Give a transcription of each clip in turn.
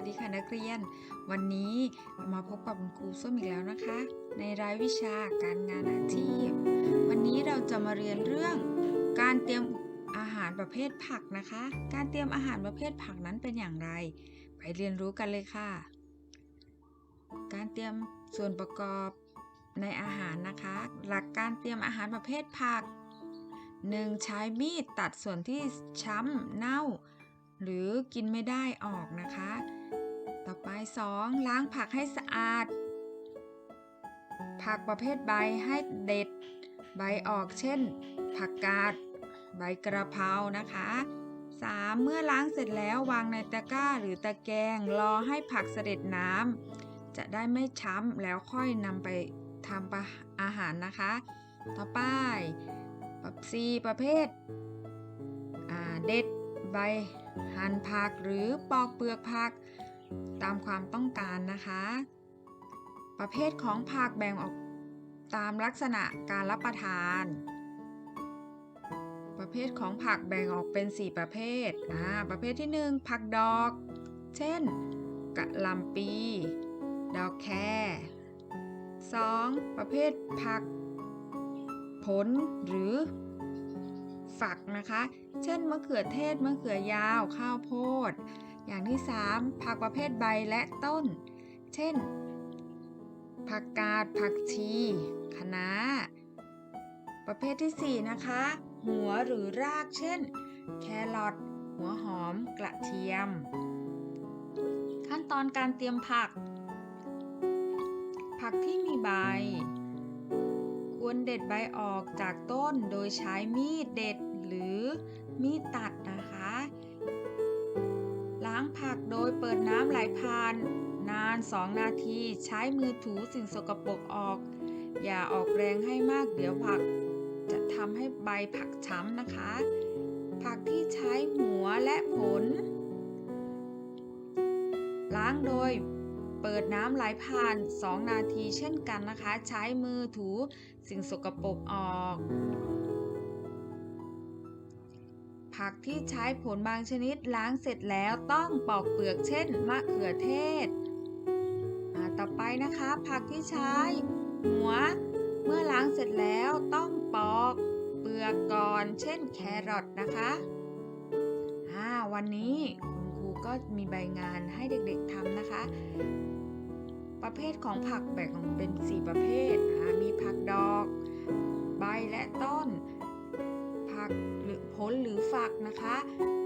วัสดีค่ะนักเรียน วันนี้มาพบกับคุณครูส้มอีกแล้วนะคะ ในรายวิชาการงานอาชีพ วันนี้เราจะมาเรียนเรื่อง การเตรียมอาหารประเภทผักนะคะ การเตรียมอาหารประเภทผักนั้นเป็นอย่างไร ไปเรียนรู้กันเลยค่ะ การเตรียมส่วนประกอบในอาหารนะคะ หลักการเตรียมอาหารประเภทผัก 1. ใช้มีดตัดส่วนที่ช้ำเน่าหรือกินไม่ได้ออกนะคะ ไป 2. ล้างผักให้สะอาด ผักประเภทใบให้เด็ด ใบออกเช่น ผักกาด ใบกระเพรานะคะ 3. เมื่อล้างเสร็จแล้ววางในตะกร้าหรือตะแกรงรอให้ผักเสด็จน้ำจะได้ไม่ช้ำแล้วค่อยนำไปทำปอาหารนะคะ ต่อไปแบบ4ประเภทเด็ดใบหั่นผักหรือปอกเปลือกผัก ตามความต้องการนะคะ ประเภทของผักแบ่งออกตามลักษณะการรับประทาน ประเภทของผักแบ่งออกเป็น 4 ประเภทอ่าประเภทที่ 1 ผักดอก เช่น กะหล่ำปี ดอกแคร 2. ประเภทผัก ผลหรือ ฝักนะคะ เช่นมะเขือเทศมะเขือยาวข้าวโพด อย่างที่ 3 ผักประเภทใบและต้น เช่น ผักกาด ผักชีคะน้า ประเภทที่ 4 นะคะ หัวหรือราก เช่น แครอท หัวหอม กระเทียม ขั้นตอนการเตรียมผัก ผักที่มีใบ ควรเด็ดใบออกจากต้นโดยใช้มีดเด็ดหรือมีดตัดนะคะางผักโดยเปิดน้ำไหลผ่าน นาน 2 นาทีใช้มือถูสิ่งสกปรกออก อย่าออกแรงให้มากเดี๋ยวผัก จะทำให้ใบผักช้ำนะคะ ผักที่ใช้หัวและผล ล้างโดยเปิดน้ำไหลผ่าน 2 นาทีเช่นกันนะคะ ใช้มือถูสิ่งสกปรกออก ผักที่ใช้ผลบางชนิดล้างเสร็จแล้วต้องปอกเปลือกเช่น มะเขือเทศอ่าต่อไปนะคะ ผักที่ใช้ หัว เมื่อล้างเสร็จแล้วต้องปอกเปลือกก่อน เช่นแครอทนะคะวันนี้คุณครูก็มีใบงานให้เด็กๆทำนะคะ ประเภทของผักแบ่งออกเป็น 4 ประเภท มีผักดอก ใบและต้น ผักหรือผลหรือฝักนะคะ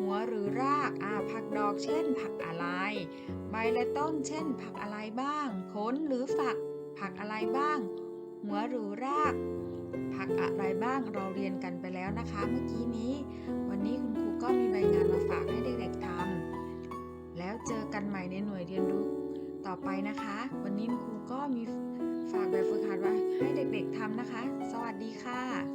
หัวหรือรากอาผักดอกเช่น ผักอะไร ใบและต้นเช่น ผักอะไรบ้าง ผลหรือฝัก ผักอะไรบ้าง หัวหรือราก ผักอะไรบ้างเราเรียนกันไปแล้วนะคะ เมื่อกี้นี้ วันนี้คุณครูก็มีใบงานมาฝากให้เด็กๆทำแล้วเจอกันใหม่ในหน่วยเรียนรู้ต่อไปนะคะ วันนี้ครูก็มีฝากแบบฝึกหัดไว้ให้เด็กๆทำนะคะ สวัสดีค่ะ